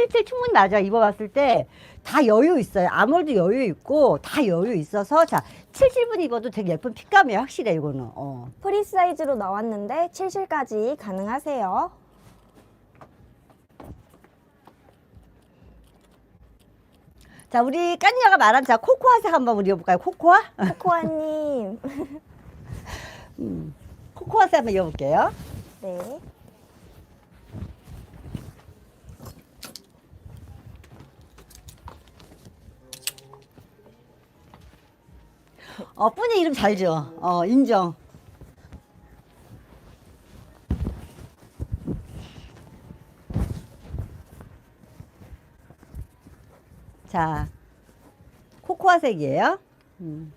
77 충분히 맞아. 입어봤을 때 다 여유 있어요. 아몰드 여유 있고 다 여유 있어서 자 77분 입어도 되게 예쁜 핏감이에요. 확실해 이거는. 어. 프리 사이즈로 나왔는데 77까지 가능하세요. 자 우리 깐녀가 말한 자 코코아색 한번 우리 입어볼까요? 코코아? 코코아님. 음. 코코아색 한번 입어볼게요. 네. 어 뿌니 이름 잘 지어. 어 인정. 자 코코아색이에요. 음.